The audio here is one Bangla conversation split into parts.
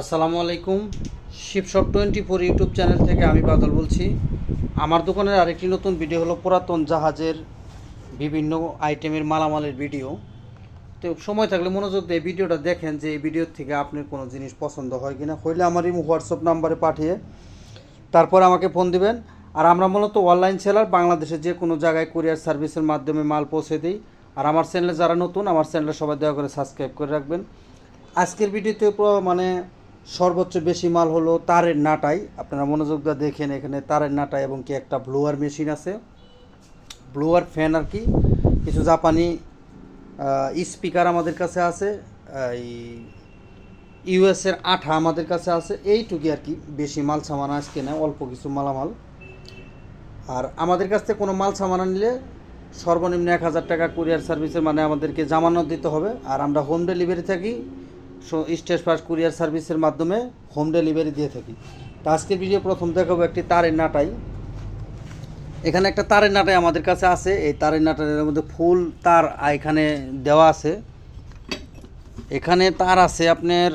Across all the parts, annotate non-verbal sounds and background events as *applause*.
আসসালামু আলাইকুম। শিবশপ টোয়েন্টি ফোর ইউটিউব চ্যানেল থেকে আমি বাদল বলছি। আমার দোকানের আরেকটি নতুন ভিডিও হলো পুরাতন জাহাজের বিভিন্ন আইটেমের মালামালের ভিডিও। তো সময় থাকলে মনোযোগ দিয়ে ভিডিওটা দেখেন যে এই ভিডিও থেকে আপনার কোনো জিনিস পছন্দ হয় কিনা। হইলে আমার এই হোয়াটসঅ্যাপ নাম্বারে পাঠিয়ে তারপর আমাকে ফোন দিবেন। আর আমরা মূলত অনলাইন সেলার, বাংলাদেশের যে কোনো জায়গায় কুরিয়ার সার্ভিসের মাধ্যমে মাল পৌঁছে দিই। আর আমার চ্যানেলে যারা নতুন, আমার চ্যানেলে সবাই দয়া করে সাবস্ক্রাইব করে রাখবেন। আজকের ভিডিওতে মানে সর্বোচ্চ বেশি মাল হলো তারের নাটাই। আপনারা মনোযোগ দিয়ে দেখেন এখানে তারের নাটাই এবং কি একটা ব্লোয়ার মেশিন আছে। ব্লোয়ার ফ্যান আর কি। কিছু জাপানি স্পিকার আমাদের কাছে আছে, এই ইউএসের আঠা আমাদের কাছে আছে। এইটুকুই আর কি বেশি মাল সামান আজকে না, অল্প কিছু মালামাল। আর আমাদের কাছ থেকে কোনো মাল সামান নিলে সর্বনিম্ন এক হাজার টাকা কুরিয়ার সার্ভিসের মানে আমাদেরকে জামানত দিতে হবে। আর আমরা হোম ডেলিভারি থাকি স্টেজ পাস কুরিয়ার সার্ভিসের মাধ্যমে হোম ডেলিভারি দিয়ে থাকি। তো আজকের ভিডিও প্রথম দেখাবো একটি তারের নাটাই। এখানে একটা তারের নাটাই আমাদের কাছে আছে। এই তারের নাটাইয়ের মধ্যে ফুল তার এখানে দেওয়া আছে। এখানে তার আছে আপনার,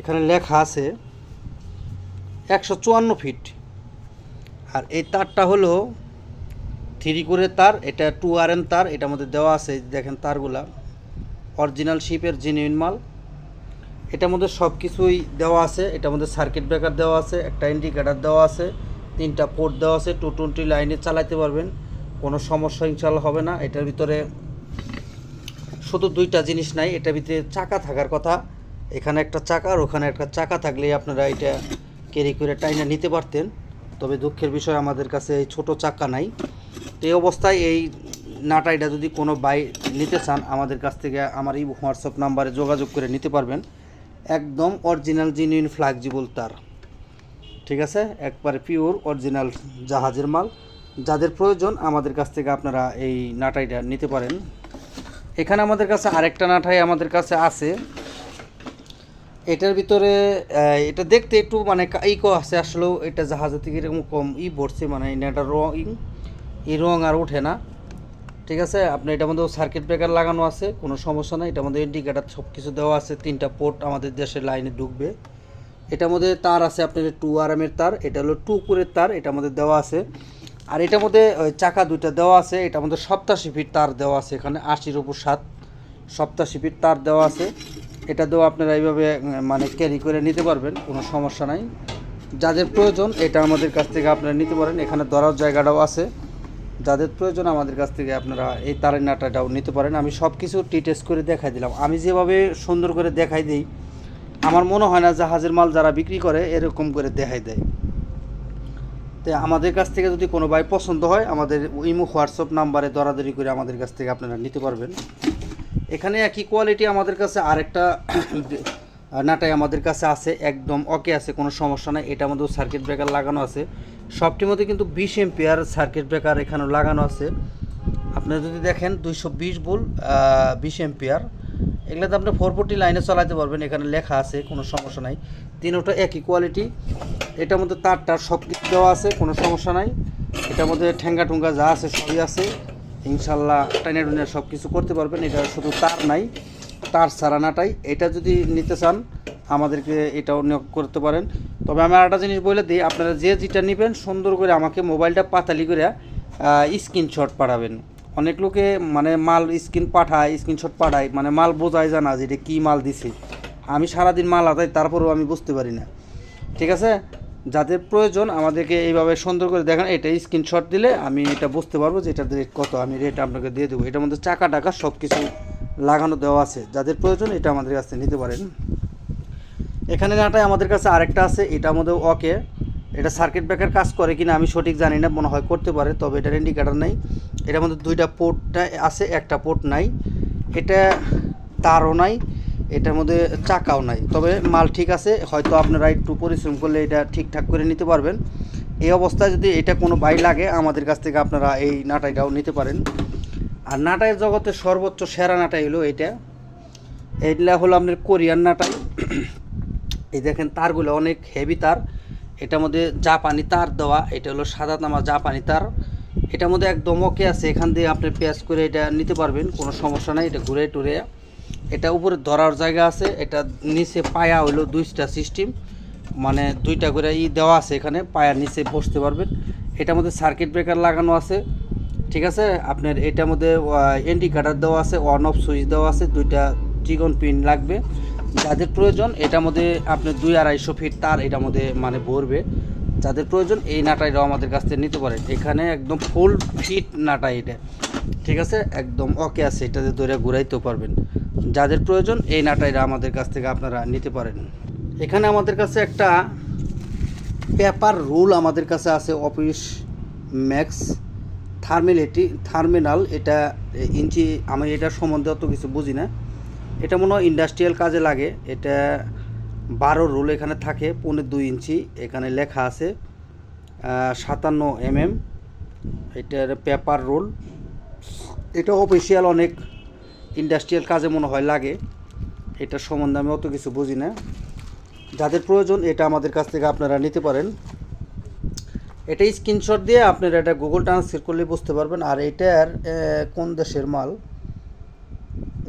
এখানে লেখা আছে একশো চুয়ান্ন ফিট আর এই তারটা হলো থ্রি করে তার, এটা টু আর এম তার, এটার মধ্যে দেওয়া আছে, দেখেন তারগুলা। অরিজিনাল শিপের জেনুইন মাল। এটার মধ্যে সব কিছুই দেওয়া আছে। এটার মধ্যে সার্কিট ব্রেকার দেওয়া আছে, একটা ইন্ডিকেটার দেওয়া আছে, তিনটা পোর্ট দেওয়া আছে টু টোয়েন্টি লাইনে চালাতে পারবেন। কোনো সমস্যা ইনশাল্লাহ হবে না। এটার ভিতরে শুধু দুইটা জিনিস নাই, এটার ভিতরে চাকা থাকার কথা। এখানে একটা চাকা আর ওখানে একটা চাকা থাকলেই আপনারা এটা ক্যারি করে টাইনা নিতে পারতেন। তবে দুঃখের বিষয়, আমাদের কাছে এই ছোটো চাকা নাই। তো এই অবস্থায় এই নাটাইটা যদি কোনো বাই নিতে চান আমাদের কাছ থেকে, আমার এই হোয়াটসঅ্যাপ নাম্বারে যোগাযোগ করে নিতে পারবেন। একদম অরিজিনাল জিনিউন ফ্লাক্সিবল তার। ঠিক আছে? একবারে পিওর অরিজিনাল জাহাজের মাল। যাদের প্রয়োজন আমাদের কাছ থেকে আপনারা এই নাটাইটা নিতে পারেন। এখানে আমাদের কাছে আরেকটা নাটাই আমাদের কাছে আছে। এটার ভিতরে এটা দেখতে একটু মানে ই আছে আসলেও, এটা জাহাজের থেকে এরকম কম ই পড়ছে মানে এটা রং এই রং আর ওঠে না। ঠিক আছে? আপনি এটার মধ্যে সার্কিট ব্রেকার লাগানো আছে, কোনো সমস্যা নাই। এটার মধ্যে ইন্ডিকেটার সব কিছু দেওয়া আছে, তিনটা পোর্ট আমাদের দেশের লাইনে ঢুকবে। এটার মধ্যে তার আছে আপনার টু আরামের তার, এটা হলো টু কুরের তার, এটার মধ্যে দেওয়া আছে। আর এটার মধ্যে চাকা দুইটা দেওয়া আছে, এটার মধ্যে সপ্তাশি ফিট তার দেওয়া আছে, এখানে আশির উপর সাত। সপ্তাশি ফিট তার দেওয়া আছে। এটা দিয়েও আপনারা এইভাবে মানে ক্যারি করে নিতে পারবেন, কোনো সমস্যা নাই। যাদের প্রয়োজন, এটা আমাদের কাছ থেকে আপনারা নিতে পারেন। এখানে ধরার জায়গাটাও আছে। যাদের প্রয়োজন আমাদের কাছ থেকে আপনারা এই তারের নাটাটাও নিতে পারেন। আমি সব কিছু টেস্ট করে দেখাই দিলাম। আমি যেভাবে সুন্দর করে দেখাই দিই, আমার মনে হয় না জাহাজের মাল যারা বিক্রি করে এরকম করে দেখাই দেয়। তো আমাদের কাছ থেকে যদি কোনো ভাই পছন্দ হয়, আমাদের ইমো, হোয়াটসঅ্যাপ নাম্বারে দরাদরি করে আমাদের কাছ থেকে আপনারা নিতে পারবেন। এখানে একই কোয়ালিটি আমাদের কাছে আরেকটা নাটাই আমাদের কাছে আছে, একদম ওকে আছে, কোনো সমস্যা নাই। এটা মধ্যেও সার্কিট ব্রেকার লাগানো আছে। সবটির মধ্যে কিন্তু বিশ এম্পিয়ার সার্কিট ব্রেকার এখানেও লাগানো আছে। আপনি যদি দেখেন দুইশো বিশ বুল বিশ এম্পিয়ার এগুলোতে আপনি ফোর ফোরটি লাইনে চালাতে পারবেন, এখানে লেখা আছে, কোনো সমস্যা নাই। তিনোটা একই কোয়ালিটি এটার মধ্যে তার টার সব কিছু দেওয়া আছে, কোনো সমস্যা নাই। এটার মধ্যে ঠেঙ্গা টুঙ্গা যা আছে সবই আছে। ইনশাল্লাহ টাইনা টুনে সব কিছু করতে পারবেন, এটা শুধু তার নাই। তার সারানাটাই। এটা যদি নিতে চান, আমাদেরকে এটাও নিয়োগ করতে পারেন। তবে আমি একটা জিনিস বলে দিই, আপনারা যে যেটা নেবেন, সুন্দর করে আমাকে মোবাইলটা পাতালি করে স্ক্রিনশট পাঠাবেন। অনেক লোকে মানে মাল স্ক্রিন পাঠায় স্ক্রিনশট পাঠায় মানে মাল বোঝায় জানা যে এটা কী মাল দিছে। আমি সারাদিন মাল আদায়, তারপরেও আমি বুঝতে পারি না। ঠিক আছে? যাদের প্রয়োজন, আমাদেরকে এইভাবে সুন্দর করে দেখেন, এটা স্ক্রিনশট দিলে আমি এটা বুঝতে পারব যে এটার রেট কত, আমি রেট আপনাকে দিয়ে দেবো। এটার মধ্যে চাকা টাকা সব কিছু লাগানো দেওয়া আছে। যাদের প্রয়োজন এটা আমাদের কাছে নিতে পারেন। এখানে নাটাই আমাদের কাছে আরেকটা আছে এটা মধ্যে ওকে। এটা সার্কিট ব্রেকার কাজ করে কিনা আমি সঠিক জানি না, মনে হয় করতে পারে, তবে এটার ইন্ডিকেটার নাই। এটার মধ্যে দুইটা পোর্টটা আছে, একটা পোর্ট নাই। এটা তারও নাই, এটার মধ্যে চাকাও নাই। তবে মাল ঠিক আছে, হয়তো আপনারা একটু পরিশ্রম করলে এটা ঠিকঠাক করে নিতে পারবেন। এই অবস্থায় যদি এটা কোনো বাই লাগে, আমাদের কাছ থেকে আপনারা এই নাটাইটাও নিতে পারেন। আর নাটাইয়ের জগতে সর্বোচ্চ সেরা নাটাই হলো এটা এইগুলা হলো আপনার কোরিয়ান নাটাই। এই দেখেন তারগুলো অনেক হেভি তার। এটার মধ্যে জাপানি তার দেওয়া, এটা হলো সাদা তামা জাপানি তার। এটার মধ্যে একদম ওকে আছে, এখান দিয়ে আপনি পেঁয়াজ করে এটা নিতে পারবেন, কোনো সমস্যা নাই, এটা ঘুরে টুরে। এটা উপরে ধরার জায়গা আছে, এটা নিচে পায়া হইল দুইটা সিস্টেম মানে দুইটা করে ই দেওয়া আছে এখানে, পায়ার নিচে বসতে পারবেন। এটার মধ্যে সার্কিট ব্রেকার লাগানো আছে। ঠিক আছে? আপনার এটার মধ্যে ইন্ডিকেটার দেওয়া আছে অন অফ সুইচ দেওয়া আছে, দুইটা চিকন পিন লাগবে। যাদের প্রয়োজন, এটার মধ্যে আপনার দুই আড়াইশো ফিট তার এটার মধ্যে মানে ভরবে। যাদের প্রয়োজন, এই নাটাইটাও আমাদের কাছ থেকে নিতে পারেন। এখানে একদম ফুল ফিট নাটা এটা। ঠিক আছে? একদম ওকে আছে, এটাতে ধরে ঘুরাইতেও পারবেন। যাদের প্রয়োজন, এই নাটাইটা আমাদের কাছ থেকে আপনারা নিতে পারেন। এখানে আমাদের কাছে একটা পেপার রুল আমাদের কাছে আছে অফিস ম্যাক্স থার্মিলিটি থার্মিনাল, এটা ইঞ্চি, আমি এটার সম্বন্ধে অত কিছু বুঝি না। এটা মনে হয় ইন্ডাস্ট্রিয়াল কাজে লাগে। এটা বারো রোল এখানে থাকে পনেরো দুই ইঞ্চি, এখানে লেখা আছে সাতান্ন এম এম এটার পেপার রোল এটা অফিসিয়াল অনেক ইন্ডাস্ট্রিয়াল কাজে মনে হয় লাগে। এটার সম্বন্ধে আমি অত কিছু বুঝি না। যাদের প্রয়োজন, এটা আমাদের কাছ থেকে আপনারা নিতে পারেন। এটা স্ক্রিনশট দিয়ে আপনারা এটা গুগল ট্রান্সলেট করলে বুঝতে পারবেন। আর এটার কোন দেশের মাল?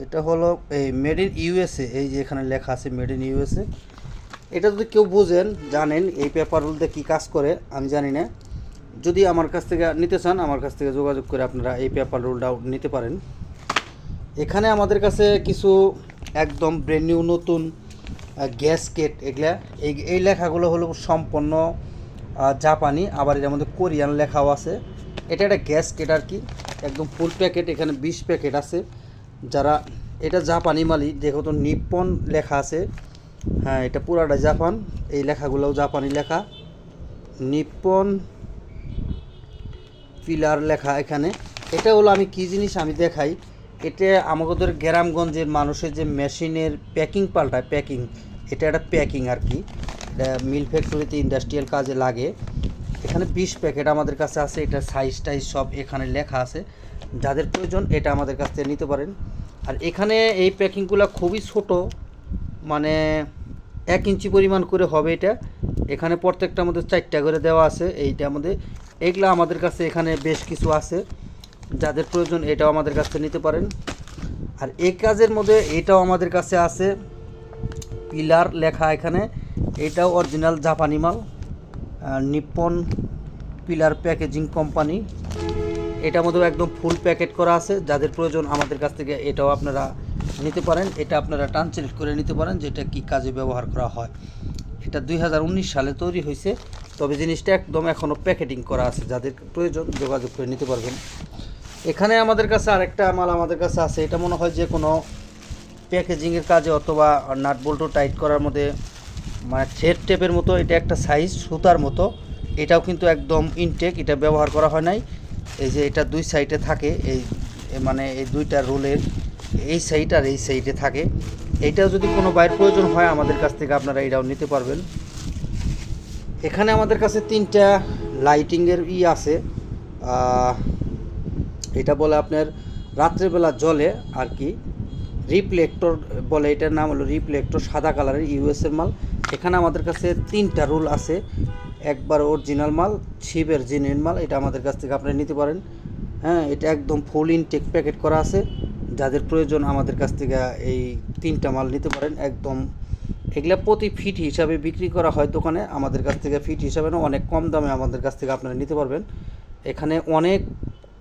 এটা হলো এই মেড ইন ইউএসএ এই যে এখানে লেখা আছে মেড ইন ইউএসএ এটা যদি কেউ বুঝেন জানেন এই পেপার রুলতে কী কাজ করে আমি জানি না। যদি আমার কাছ থেকে নিতে চান আমার কাছ থেকে যোগাযোগ করে আপনারা এই পেপার রুলটাও নিতে পারেন। এখানে আমাদের কাছে কিছু একদম ব্র্যান্ড নিউ নতুন গ্যাসকেট এগুলা। এই এই লেখাগুলো হলো আহ, জাপানি, আবার এর মধ্যে কোরিয়ান লেখাও আছে। এটা একটা গ্যাসকেট আর কি? একদম ফুল প্যাকেট এখানে বিশ প্যাকেট আছে। যারা, এটা জাপানি মালি দেখো তো নিপ্পন লেখা আছে। হ্যাঁ এটা পুরাটা জাপান, এই লেখাগুলোও জাপানি লেখা। নিপ্পন পিলার লেখা এখানে। এটা হলো আমি কি জিনিস আমি দেখাই? এটা আমাদের গ্রামগঞ্জের মানুষের যে মেশিনের প্যাকিং পাল্টায় প্যাকিং এটা একটা প্যাকিং আর কি। মিল ফ্যাক্টরিতে ইন্ডাস্ট্রিয়াল কাজে লাগে। এখানে বিশ প্যাকেট আমাদের কাছে আছে, এটা সাইজ টাইজ সব এখানে লেখা আছে। যাদের প্রয়োজন, এটা আমাদের কাছ থেকে নিতে পারেন। আর এখানে এই প্যাকিংগুলো খুবই ছোট মানে এক ইঞ্চি পরিমাণ করে হবে এটা। এখানে প্রত্যেকটা মধ্যে চারটা করে দেওয়া আছে, এইটা মধ্যে এইগুলো আমাদের কাছে এখানে বেশ কিছু আছে। যাদের প্রয়োজন, এটাও আমাদের কাছ থেকে নিতে পারেন। আর এই কাজের মধ্যে এটাও আমাদের কাছে আছে। পিলার লেখা এখানে। এটাও অরিজিনাল জাপানি মাল নিপ্পন পিলার প্যাকেজিং কোম্পানি। এটার মধ্যেও একদম ফুল প্যাকেট করা আছে, যাদের প্রয়োজন আমাদের কাছ থেকে এটাও আপনারা নিতে পারেন। এটা আপনারা ট্রান্সলেট করে নিতে পারেন যে এটা কী কাজে ব্যবহার করা হয়। এটা দুই হাজার উনিশ সালে তৈরি হয়েছে, তবে জিনিসটা একদম এখনও প্যাকেটিং করা আছে, যাদের প্রয়োজন যোগাযোগ করে নিতে পারবেন। এখানে আমাদের কাছে আরেকটা মাল আমাদের কাছে আছে, এটা মনে হয় যে কোনো প্যাকেজিংয়ের কাজে অথবা নাট টাইট করার মধ্যে মানে থ্রেড টেপের মতো, এটা একটা সাইজ সুতার মতো। এটাও কিন্তু একদম ইনটেক এটা ব্যবহার করা হয় নাই। এই যে এটা দুই সাইডে থাকে, এই মানে এই দুইটা রোলের, এই সাইড আর এই সাইডে থাকে। এইটাও যদি কোনো বাইরের প্রয়োজন হয়, আমাদের কাছ থেকে আপনারা এটাও নিতে পারবেন। এখানে আমাদের কাছে তিনটা লাইটিংয়ের ই আছে। এটা বলে আপনার রাত্রেবেলা জলে আর কি। রিফ্লেক্টর বলে, এটার নাম হলো রিফ্লেক্টর সাদা কালারের ইউএসের মাল এখানে আমাদের কাছে তিনটা রুল আছে। একবার অরিজিনাল মাল ছিপের জিনের মাল, এটা আমাদের কাছ থেকে আপনারা নিতে পারেন। হ্যাঁ এটা একদম ফুল ইনটেক প্যাকেট করা আছে। যাদের প্রয়োজন আমাদের কাছ থেকে এই তিনটা মাল নিতে পারেন। একদম এগুলা প্রতি ফিট হিসাবে বিক্রি করা হয় দোকানে। আমাদের কাছ থেকে ফিট হিসাবে না, অনেক কম দামে আমাদের কাছ থেকে আপনারা নিতে পারবেন। এখানে অনেক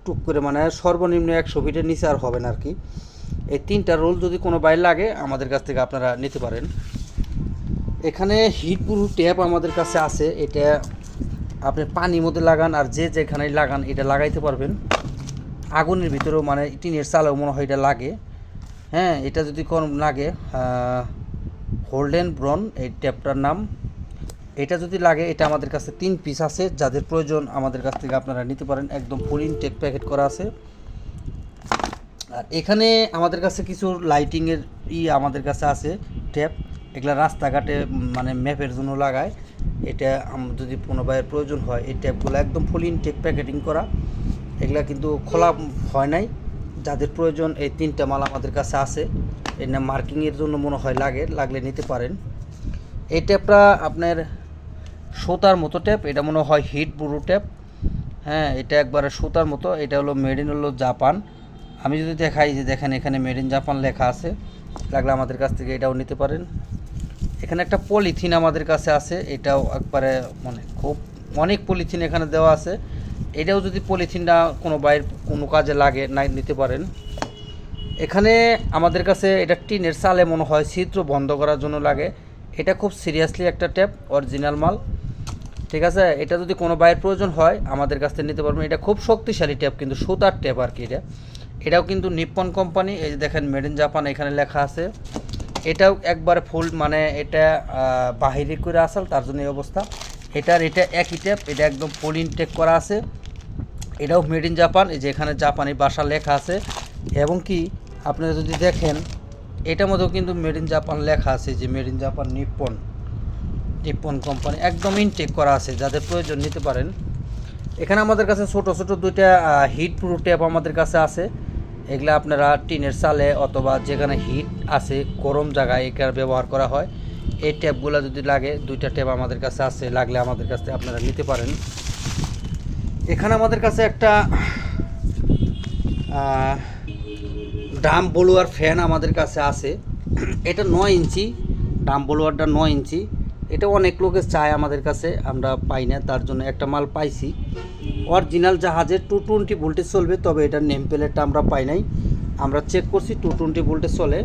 টুক করে মানে সর্বনিম্ন একশো ফিটের নিচে আর হবে না আর কি। এই তিনটা রোল যদি কোনো বাইর লাগে, আমাদের কাছ থেকে আপনারা নিতে পারেন। এখানে হিটপ্রুফ ট্যাপ আমাদের কাছে আছে। এটা আপনি পানির মধ্যে লাগান আর যে যেখানে লাগান, এটা লাগাইতে পারবেন। আগুনের ভিতরেও মানে টিনের চালেও মনে হয় এটা লাগে। হ্যাঁ এটা যদি কোন লাগে হোল্ডেন ব্রন এই ট্যাপটার নাম। এটা যদি লাগে, এটা আমাদের কাছে তিন পিস আছে। যাদের প্রয়োজন, আমাদের কাছ থেকে আপনারা নিতে পারেন। একদম ফুল ইনটেক প্যাকেট করা আছে। আর এখানে আমাদের কাছে কিছু লাইটিংয়ের ই আমাদের কাছে আছে ট্যাপ এগুলা রাস্তাঘাটে মানে ম্যাপের জন্য লাগায়। এটা যদি কোনো প্রয়োজন হয়, এই ট্যাপগুলো একদম ফুল ইনটেক প্যাকেটিং করা। এগুলা কিন্তু খোলা হয় নাই। যাদের প্রয়োজন, এই তিনটা মাল আমাদের কাছে আছে। নাম মার্কিংয়ের জন্য মনে হয় লাগে, লাগলে নিতে পারেন। এই ট্যাপটা আপনার সুতার মতো ট্যাপ এটা মনে হয় হিট ব্রু ট্যাপ হ্যাঁ এটা একবারে সুতার মতো। এটা হলো মেড ইন হলো জাপান। আমি যদি দেখাই যে দেখেন এখানে মেড ইন জাপান লেখা আছে, লাগলে আমাদের কাছ থেকে এটাও নিতে পারেন। এখানে একটা পলিথিন আমাদের কাছে আছে, এটাও একবারে মানে খুব অনেক পলিথিন এখানে দেওয়া আছে। এটাও যদি পলিথিনটা কোনো বাইরের কোনো কাজে লাগে না নিতে পারেন। এখানে আমাদের কাছে এটা টিনের চালে মনে হয় ছিদ্র বন্ধ করার জন্য লাগে। এটা খুব সিরিয়াসলি একটা ট্যাপ অরিজিনাল মাল। ঠিক আছে? এটা যদি কোনো বাইরের প্রয়োজন হয়, আমাদের কাছ থেকে নিতে পারবেন। এটা খুব শক্তিশালী ট্যাপ, কিন্তু সুতার ট্যাপ আর কি এটা। এটাও কিন্তু নিপ্পন কোম্পানি, এই দেখেন মেড ইন জাপান এখানে লেখা আছে। এটাও একবার ফুল মানে এটা বাহিরে করে আসাল, তার জন্য এই অবস্থা। এটার এটা একই ট্যাপ এটা একদম ফুল ইনটেক করা আছে। এটাও মেড ইন জাপান এই যে এখানে জাপানি ভাষা লেখা আছে। এবং কি, আপনারা যদি দেখেন, এটার মধ্যেও কিন্তু মেড ইন জাপান লেখা আছে যে made in Japan Nippon Nippon company একদম ইনটেক করা আছে, যাদের প্রয়োজন নিতে পারেন। এখানে আমাদের কাছে ছোট ছোট দুইটা হিট প্রুফ ট্যাপ আমাদের কাছে আছে। এগুলা আপনারা টিনের চালে অথবা যেখানে হিট আছে, গরম জায়গায় এটার ব্যবহার করা হয়। এই ট্যাপগুলো যদি লাগে, দুইটা ট্যাপ আমাদের কাছে আছে, লাগলে আমাদের কাছে আপনারা নিতে পারেন। এখানে আমাদের কাছে একটা ডাম বলুয়ার ফ্যান আমাদের কাছে আছে। এটা নয় ইঞ্চি ডাম বলুয়ারটা নয় ইঞ্চি। এটা অনেক লোকে চায় আমাদের কাছে, আমরা পাই না, তার জন্য একটা মাল পাইছি। অরিজিনাল জাহাজের টু টোয়েন্টি ভোল্টেজ চলবে, তবে এটার নেম প্লেটটা আমরা পাই নাই। আমরা চেক করছি, টু টোয়েন্টি ভোল্টেজ চলে।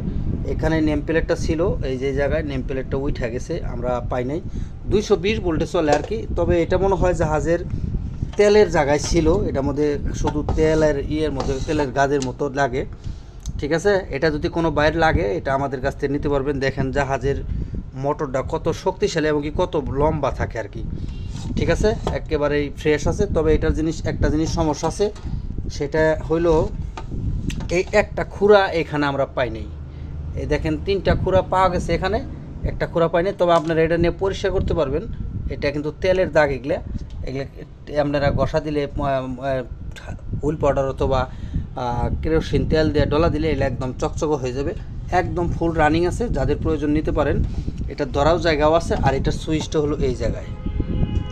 এখানে নেম প্লেটটা ছিল, এই যে জায়গায় নেম প্লেটটা উঠে গেছে, আমরা পাই নাই। দুইশো বিশ ভোল্টেজ চলে আর কি, তবে এটা মনে হয় জাহাজের তেলের জায়গায় ছিল, এটার মধ্যে শুধু তেলের ইয়ের মধ্যে, তেলের গাদের মতো লাগে। ঠিক আছে? এটা যদি কোনো বাইরে লাগে, এটা আমাদের কাছ থেকে নিতে পারবেন। দেখেন জাহাজের মোটরটা কত শক্তিশালী এবং কি কত লম্বা থাকে আর কি। ঠিক আছে? একেবারেই ফ্রেশ আছে। তবে এটার জিনিস, একটা জিনিস সমস্যা আছে, সেটা হইল এই একটা খুরা এখানে আমরা পাই নাই। এই দেখেন, তিনটা খুরা পাওয়া গেছে এখানে, একটা খুরা পাইনি তবে আপনারা এটা নিয়ে পরিষ্কার করতে পারবেন। এটা কিন্তু তেলের দাগ এগুলা। এগুলো আপনারা ঘষা দিলে হুইল পাউডার অথবা কেরোসিন তেল দিয়ে ডলা দিলে এটা একদম চকচকে হয়ে যাবে। একদম ফুল রানিং আছে, যাদের প্রয়োজন নিতে পারেন। এটা ধরাও জায়গাও আছে, আর এটার সুইচটা হলো এই জায়গায়।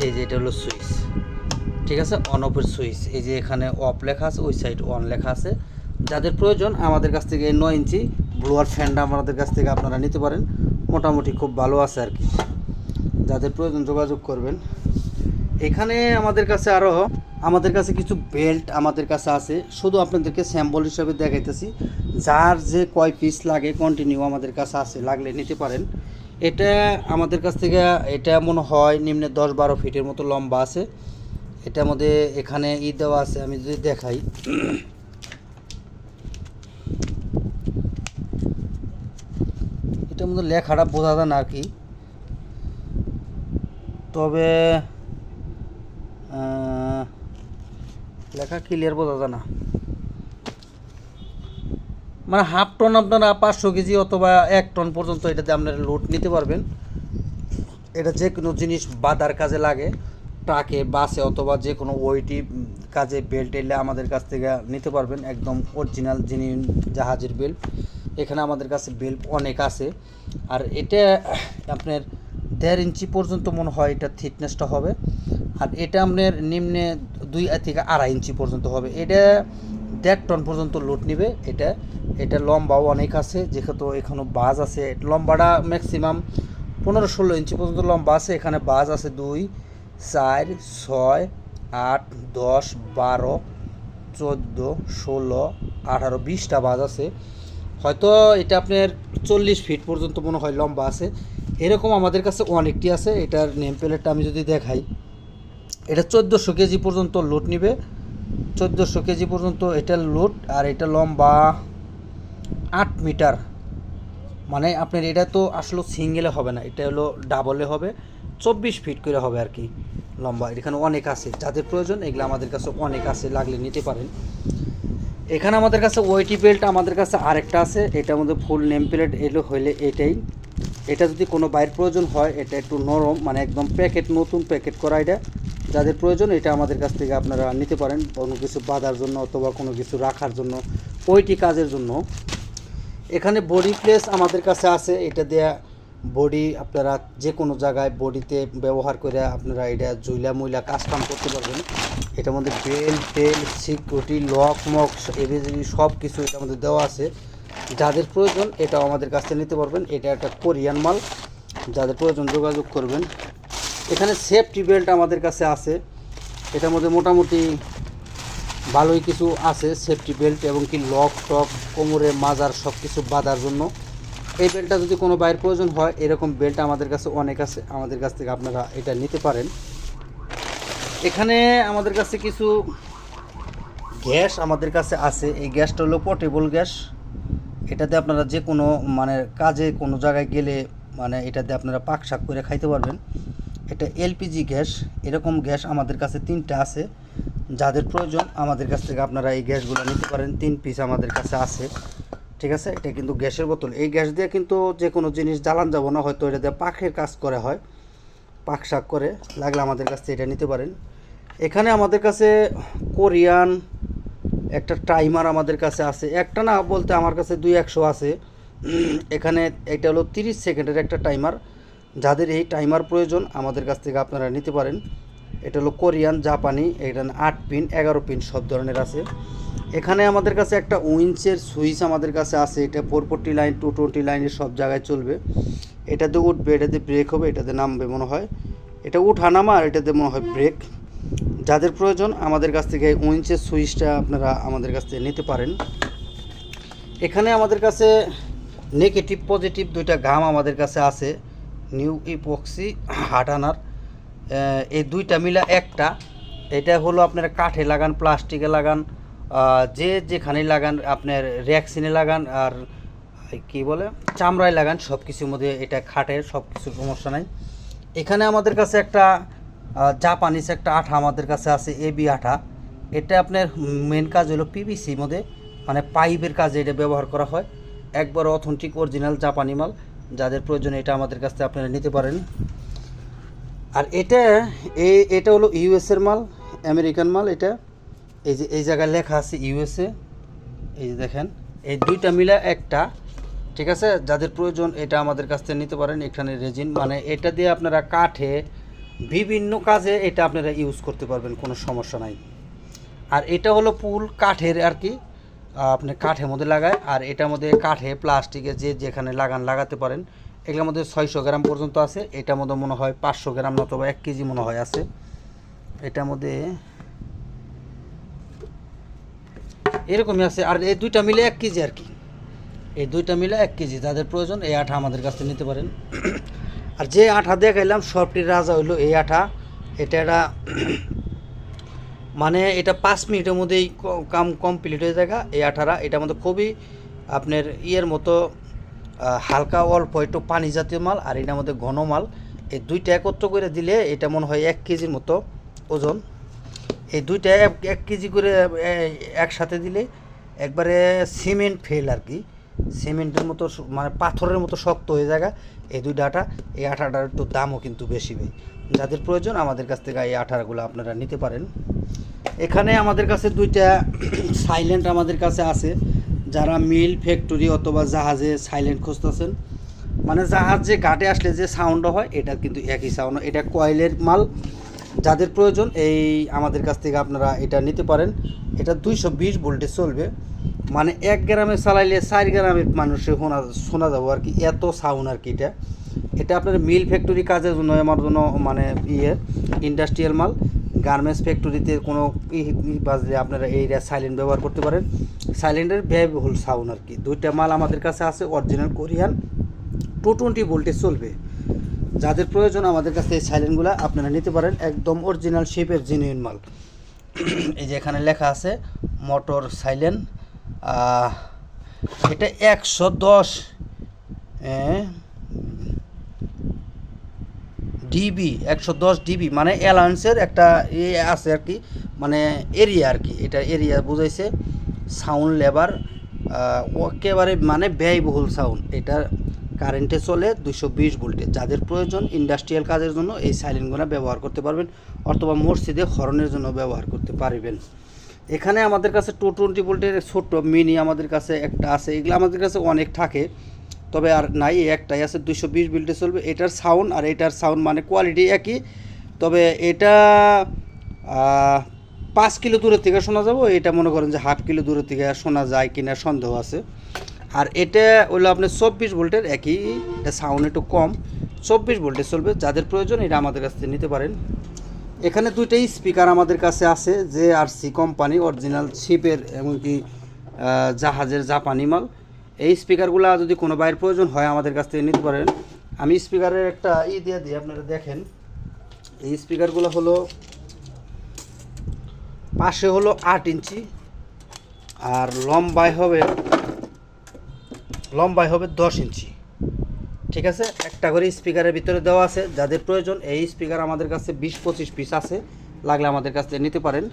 এই যে এটা হলো সুইচ। ঠিক আছে? অন অফের সুইচ। এই যে এখানে অফ লেখা আছে, ওই সাইড অন লেখা আছে। যাদের প্রয়োজন, আমাদের কাছ থেকে নয় ইঞ্চি ব্লোয়ার ফ্যানটা আমাদের কাছ থেকে আপনারা নিতে পারেন। মোটামুটি খুব ভালো আছে আর কি। যাদের প্রয়োজন যোগাযোগ করবেন। এখানে আমাদের কাছে আরও আমাদের কাছে কিছু বেল্ট আমাদের কাছে আছে। শুধু আপনাদেরকে স্যাম্পল হিসাবে দেখাইতেছি। যার যে কয় পিস লাগে কন্টিনিউ আমাদের কাছে আছে, লাগলে নিতে পারেন। এটা আমাদের কাছ থেকে, এটা মনে হয় নিম্নে দশ বারো ফিটের মতো লম্বা আছে। এটার মধ্যে এখানে ই দেওয়া আছে, আমি যদি দেখাই। এটার মধ্যে লেখাটা বোঝা যায় না আর কি। তবে লেখা ক্লিয়ার বোঝা যায় না। মানে হাফ টন আপনারা পাঁচশো কেজি অথবা এক টন পর্যন্ত এটাতে আপনারা লোড নিতে পারবেন। এটা যে কোনো জিনিস বাদার কাজে লাগে ট্রাকে বাসে অথবা যে কোনো ওইটি কাজে বেল্ট এলে আমাদের কাছ থেকে নিতে পারবেন। একদম অরিজিনাল যিনি জাহাজের বেল্ট এখানে আমাদের কাছে বেল্ট অনেক আছে। আর এটা আপনার দেড় ইঞ্চি পর্যন্ত মনে হয় এটা থিকনেসটা হবে। আর এটা আপনার নিম্নে দুই থেকে আড়াই ইঞ্চি পর্যন্ত হবে। এটা দেড় টন পর্যন্ত লোড নিবে। এটা এটা লম্বাও অনেক আছে, যেহেতু এখানে বাজ আছে। লম্বাটা ম্যাক্সিমাম পনেরো ষোলো ইঞ্চি পর্যন্ত লম্বা আছে। এখানে বাজ আছে দুই, চার, ছয়, আট, দশ, বারো, চোদ্দ, ষোলো, আঠারো, বিশটা বাজ আছে। হয়তো এটা আপনার চল্লিশ ফিট পর্যন্ত মনে হয় লম্বা আছে। এরকম আমাদের কাছে অনেকটি আছে। এটার নেম প্লেটটা আমি যদি দেখাই। এটা চোদ্দোশো কেজি পর্যন্ত লোড নিবে। চোদ্দোশো কেজি পর্যন্ত এটার লোড আর এটা লম্বা আট মিটার। মানে আপনার এটা তো আসলে সিঙ্গেলে হবে না, এটা হলো ডাবলে হবে। চব্বিশ ফিট করে হবে আর কি লম্বা। এখানে অনেক আছে, যাদের প্রয়োজন এগুলো আমাদের কাছে অনেক আছে, লাগলে নিতে পারেন। এখানে আমাদের কাছে ওয়েটি বেল্ট আমাদের কাছে আরেকটা আছে এটার মধ্যে ফুল নেম প্লেট, এলো হইলে এটাই। এটা যদি কোনো বাইরের প্রয়োজন হয়, এটা একটু নরম মানে একদম প্যাকেট, নতুন প্যাকেট করা এটা। যাদের প্রয়োজন, এটা আমাদের কাছ থেকে আপনারা নিতে পারেন। কোনো কিছু বাঁধার জন্য অথবা কোনো কিছু রাখার জন্য, ওইটি কাজের জন্য। এখানে বডি প্লেস আমাদের কাছে আছে। এটা দেয়া বডি আপনারা যে কোনো জায়গায় বডিতে ব্যবহার করে আপনারা এটা জুইলা মুইলা কাজ কাম করতে পারবেন। এটার মধ্যে বেল টেল সিকিউরিটি লক মক এবিজি সব কিছু এটার মধ্যে দেওয়া আছে। যাদের প্রয়োজন, এটাও আমাদের কাছ থেকে নিতে পারবেন। এটা একটা কোরিয়ান মাল। যাদের প্রয়োজন যোগাযোগ করবেন। এখানে সেফটি বেল্ট আমাদের কাছে আছে। এটার মধ্যে মোটামুটি ভালোই কিছু আছে সেফটি বেল্ট এবং কি লক টক, কোমরে মাজার সব কিছু বাঁধার জন্য। এই বেল্টটা যদি কোনো বাইরের প্রয়োজন হয়, এরকম বেল্ট আমাদের কাছে অনেক আছে। আমাদের কাছ থেকে আপনারা এটা নিতে পারেন। এখানে আমাদের কাছে কিছু গ্যাস আমাদের কাছে আছে। এই গ্যাসটা হলো পোর্টেবল গ্যাস। এটাতে আপনারা যে কোনো মানে কাজে কোনো জায়গায় গেলে মানে এটাতে আপনারা পাক শাক করে খাইতে পারবেন। এটা এলপিজি গ্যাস, এরকম গ্যাস আমাদের কাছে তিনটা আছে। যাদের প্রয়োজন, আমাদের কাছ থেকে আপনারা এই গ্যাসগুলো নিতে পারেন। তিন পিস আমাদের কাছে আছে। ঠিক আছে? এটা কিন্তু গ্যাসের বোতল। এই গ্যাস দিয়ে কিন্তু যে কোনো জিনিস জ্বালান যাব না, হয়তো এটা দিয়ে পাখের কাজ করা হয়, পাক শাক করে, লাগলে আমাদের কাছ থেকে এটা নিতে পারেন। এখানে আমাদের কাছে কোরিয়ান একটা টাইমার আমাদের কাছে আছে। একটা না বলতে আমার কাছে দুই একশো আছে। এখানে এটা হলো তিরিশ সেকেন্ডের একটা টাইমার। যাদের এই টাইমার প্রয়োজন, আমাদের কাছ থেকে আপনারা নিতে পারেন। এটা হলো কোরিয়ান, জাপানি, এটা আট পিন, এগারো পিন, সব ধরনের আছে। এখানে আমাদের কাছে একটা উইন্সের সুইচ আমাদের কাছে আছে, এটা four forty line, two twenty লাইনের সব জায়গায় চলবে। এটাতে উঠবে, এটাতে ব্রেক হবে, এটাতে নামবে মনে হয়। এটা উঠা নামা আর এটাতে মনে হয় ব্রেক যাদের প্রয়োজন, আমাদের কাছ থেকে উইন্সের সুইচটা আপনারা আমাদের কাছ থেকে নিতে পারেন। এখানে আমাদের কাছে নেগেটিভ পজিটিভ দুইটা ঘাম আমাদের কাছে আছে। নিউ ইপক্সি হাটানার এই দুইটা মিলা একটা। এটা হলো আপনার কাঠে লাগান প্লাস্টিকে লাগান যে যেখানে লাগান আপনার র্যাক্সিনে লাগান আর কি বলে চামড়ায় লাগান সব কিছুর মধ্যে এটা খাটের সব কিছু সমস্যা নাই। এখানে আমাদের কাছে একটা আহ, জাপানিজ একটা আঠা আমাদের কাছে আছে এবি আঠা। এটা আপনার মেন কাজ হলো পিভিসির মধ্যে মানে পাইপের কাজে এটা ব্যবহার করা হয়। একবার অথেন্টিক অরিজিনাল জাপানি মাল। যাদের প্রয়োজন, এটা আমাদের কাছ থেকে আপনারা নিতে পারেন। আর এটা এই এটা হলো ইউএসের মাল, আমেরিকান মাল এটা। এই যে, এই জায়গায় লেখা আছে ইউএসএ এই যে দেখেন, এই দুইটা মিলা একটা, ঠিক আছে? যাদের প্রয়োজন, এটা আমাদের কাছ থেকে নিতে পারেন এখানে রেজিন। মানে এটা দিয়ে আপনারা কাঠে বিভিন্ন কাজে এটা আপনারা ইউজ করতে পারবেন, কোনো সমস্যা নাই। আর এটা হলো পুল কাঠের আর কি। আপনি কাঠের মধ্যে লাগায়, আর এটার মধ্যে কাঠে প্লাস্টিকে যে যেখানে লাগান, লাগাতে পারেন। এগুলোর মধ্যে ছয়শো গ্রাম পর্যন্ত আছে, এটার মধ্যে মনে হয় পাঁচশো গ্রাম অথবা এক কেজি মনে হয় আছে। এটার মধ্যে এরকমই আছে, আর এই দুইটা মিলে এক কেজি আর কি। এই দুইটা মিলে এক কেজি, যাদের প্রয়োজন এই আঠা আমাদের কাছ থেকে নিতে পারেন। আর যে আঠা দেখাইলাম, সবটির রাজা হইল এই আঠা। এটা মানে এটা পাঁচ মিনিটের মধ্যেই কাম কমপ্লিট হয়ে যায় এই আঠারা, এটার মধ্যে খুবই আপনার ইয়ের মতো হালকা অল্প একটু পানি জাতীয় মাল আর এটার মধ্যে ঘন মাল। এই দুইটা একত্র করে দিলে এটা মনে হয় এক কেজির মতো ওজন। এই দুইটা এক কেজি করে একসাথে দিলে একবারে সিমেন্ট ফেল আর কি। সিমেন্টের মতো মানে পাথরের মতো শক্ত হয়ে যায় এই দুইটা আটা। এই আঠাটার একটু দামও কিন্তু বেশি যাদের প্রয়োজন আমাদের কাছ থেকে এই আঠাগুলো আপনারা নিতে পারেন। এখানে আমাদের কাছে দুইটা সাইলেন্ট আমাদের কাছে আছে। যারা মিল ফ্যাক্টরি অথবা জাহাজে সাইলেন্ট খুঁজতেছেন। মানে জাহাজ যে ঘাটে আসলে যে সাউন্ড হয়, এটা কিন্তু একই সাউন্ড এটা কয়েলের মাল, যাদের প্রয়োজন, এই আমাদের কাছ থেকে আপনারা এটা নিতে পারেন। এটা দুইশো বিশ ভোল্টে চলবে। মানে এক গ্রামে চালাইলে চার গ্রামের মানুষে শোনা শোনা যাব আর কি। এত সাউন্ড আর কি এটা। এটা আপনার মিল ফ্যাক্টরি কাজের জন্য, আমার জন্য মানে ইয়ে ইন্ডাস্ট্রিয়াল মাল। গার্মেন্টস ফ্যাক্টরিতে কোনো বাজলে আপনারা এই সাইলেন্ট ব্যবহার করতে পারেন। সাইলেন্টের ব্যয়বহুল সাউন্ড আর কি। দুইটা মাল আমাদের কাছে আছে অরিজিনাল কোরিয়ান টু টোয়েন্টি ভোল্টে চলবে। যাদের প্রয়োজন আমাদের কাছে এই সাইলেন্টগুলো আপনারা নিতে পারেন, একদম অরিজিনাল শেপের জেনুইন মাল। *clears throat* এই যে এখানে লেখা আছে মোটর সাইলেন্ট এটা একশো দশ ডিবি, একশো দশ ডিবি মানে অ্যালায়েন্সের একটা ইয়ে আছে আর কি মানে এরিয়া আর কি, এটা এরিয়া বুঝাইছে, সাউন্ড, লেবার একেবারে মানে ব্যয়বহুল সাউন্ড, এটা কারেন্টে চলে দুশো বিশ ভোল্টে, যাদের প্রয়োজন ইন্ডাস্ট্রিয়াল কাজের জন্য এই সাইলেন্টগুলো ব্যবহার করতে পারবেন, অথবা মসজিদে হরনের জন্য ব্যবহার করতে পারবেন। এখানে আমাদের কাছে টু টোয়েন্টি ভোল্টের ছোট্ট মিনি আমাদের কাছে একটা আছে, এগুলো আমাদের কাছে অনেক থাকে। তবে আর নাই একটাই আছে দুশো বিশ বিল্টে চলবে। এটার সাউন্ড আর এটার সাউন্ড মানে কোয়ালিটি একই। তবে এটা পাঁচ কিলো দূরের থেকে শোনা যাব। এটা মনে করেন যে হাফ কিলো দূরের থেকে শোনা যায় কিনা সন্দেহ আছে। আর এটা হলো আপনার চব্বিশ ভোল্টের একই সাউন্ড একটু কম। চব্বিশ ভোল্টে চলবে, যাদের প্রয়োজন এটা আমাদের কাছ থেকে নিতে পারেন। এখানে দুইটাই স্পিকার আমাদের কাছে আছে, যে আর সি কোম্পানি অরিজিনাল শিপের এমনকি জাহাজের জাপানি মাল। এই স্পিকারগুলো যদি কোনো বাইরের প্রয়োজন হয় আমাদের কাছ থেকে নিতে পারেন। আমি স্পিকারের একটা ই দিয়ে দিই, আপনারা দেখেন। এই স্পিকারগুলো হলো, পাশে হলো আট ইঞ্চি, আর লম্বায় হবে লম্বায় হবে দশ ইঞ্চি। ঠিক আছে? একটা করে স্পিকারের ভিতরে দেওয়া আছে, যাদের প্রয়োজন, এই স্পিকার আমাদের কাছে বিশ পঁচিশ পিস আছে, লাগলে আমাদের কাছ থেকে নিতে পারেন।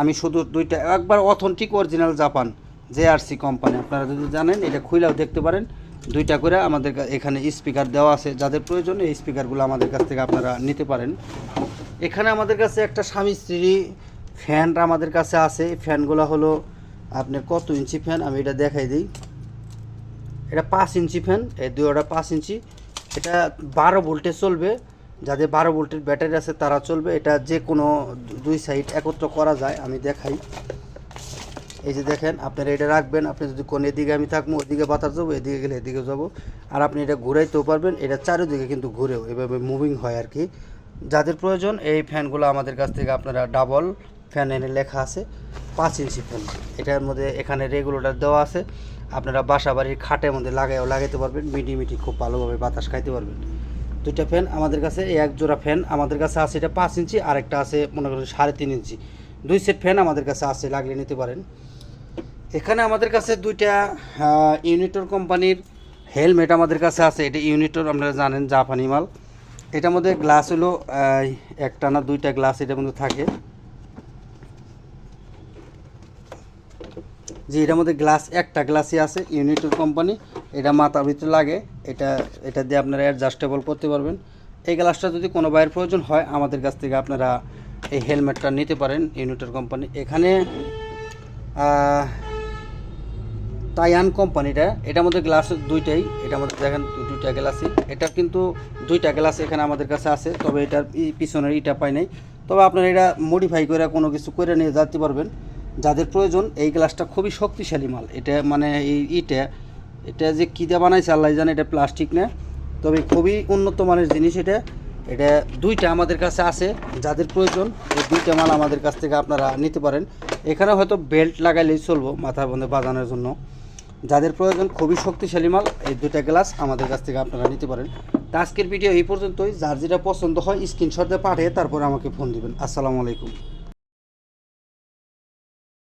আমি শুধু দুইটা, একবার authentic original Japan J R C company আপনারা যদি জানেন, এটা খুইলাও দেখতে পারেন। দুইটা করে আমাদের এখানে স্পিকার দেওয়া আছে। যাদের প্রয়োজন, এই স্পিকারগুলো আমাদের কাছ থেকে আপনারা নিতে পারেন। এখানে আমাদের কাছে একটা স্বামী স্ত্রী ফ্যান আমাদের কাছে আছে। এই ফ্যানগুলো হলো আপনার কত ইঞ্চি ফ্যান আমি এটা দেখাই দিই। এটা পাঁচ ইঞ্চি ফ্যান এই দুয়োটা পাঁচ ইঞ্চি। এটা বারো ভোল্টে চলবে। যাদের বারো ভোল্টের ব্যাটারি আছে, তারা চলবে। এটা যে কোনো দুই সাইড একত্র করা যায়। আমি দেখাই। এই যে দেখেন, আপনারা এটা রাখবেন, আপনি যদি কোন এদিকে আমি থাকব ওইদিকে বাতাস যাব এদিকে গেলে এদিকে যাব। আর আপনি এটা ঘুরাইতেও পারবেন, এটা চারিদিকে কিন্তু ঘুরেও, এভাবে মুভিং হয় আর কি। যাদের প্রয়োজন, এই ফ্যানগুলো আমাদের কাছ থেকে আপনারা ডাবল ফ্যান এনে লেখা আছে, পাঁচ ইঞ্চি ফ্যান এটার মধ্যে এখানে রেগুলেটর দেওয়া আছে। আপনারা বাসা বাড়ির খাটের মধ্যে লাগাইও লাগাইতে পারবেন, মিটি মিটি খুব ভালোভাবে বাতাস খাইতে পারবেন। দুইটা ফ্যান আমাদের কাছে, এই এক জোড়া ফ্যান আমাদের কাছে আছে, এটা পাঁচ ইঞ্চি আর একটা আছে মনে করেন সাড়ে তিন ইঞ্চি। দুই সেট ফ্যান আমাদের কাছে আছে লাগলে নিতে পারেন। এখানে আমাদের কাছে দুইটা ইউনিটর কোম্পানির হেলমেট আমাদের কাছে আছে। এটা ইউনিটর আপনারা জানেন, জাপানি মাল। এটার মধ্যে গ্লাস হলো একটা না দুইটা গ্লাস এটার মধ্যে থাকে। যে এটার মধ্যে গ্লাস একটা গ্লাসই আছে ইউনিটর কোম্পানি। এটা মাথার ভিতরে লাগে। এটা এটা দিয়ে আপনারা অ্যাডজাস্টেবল করতে পারবেন। এই গ্লাসটা যদি কোনো বাইরের প্রয়োজন হয়, আমাদের কাছ থেকে আপনারা এই হেলমেটটা নিতে পারেন ইউনিটর কোম্পানি। এখানে তাইয়ান কোম্পানিটা এটার মধ্যে গ্লাস দুইটাই, এটার মধ্যে দেখেন দুইটা গ্লাসই এটা কিন্তু দুইটা গ্লাস এখানে আমাদের কাছে আছে, তবে এটার পিছনের ইটা পাই নাই। তবে আপনারা এটা মডিফাই করে কোনো কিছু করে নিয়ে যেতে পারবেন। যাদের প্রয়োজন, এই গ্লাসটা খুবই শক্তিশালী মাল। এটা মানে এই ইটা, এটা যে কী দিয়ে বানাইছে আল্লাহ জানে, এটা প্লাস্টিক না। তবে খুবই উন্নত মানের জিনিস এটা। এটা দুইটা আমাদের কাছে আছে, যাদের প্রয়োজন, এই দুইটা মাল আমাদের কাছ থেকে আপনারা নিতে পারেন। এখানে হয়তো বেল্ট লাগাইলেই চলবো মাথার মধ্যে বাজানোর জন্য। যাদের প্রয়োজন খুবই শক্তিশালী মাল, এই দুটা গ্লাস আমাদের কাছ থেকে আপনারা নিতে পারেন। তো আজকের ভিডিও এই পর্যন্তই। যার যেটা পছন্দ হয় স্ক্রিনশট দিয়ে পাঠিয়ে তারপরে আমাকে ফোন দিবেন। আসসালামু আলাইকুম।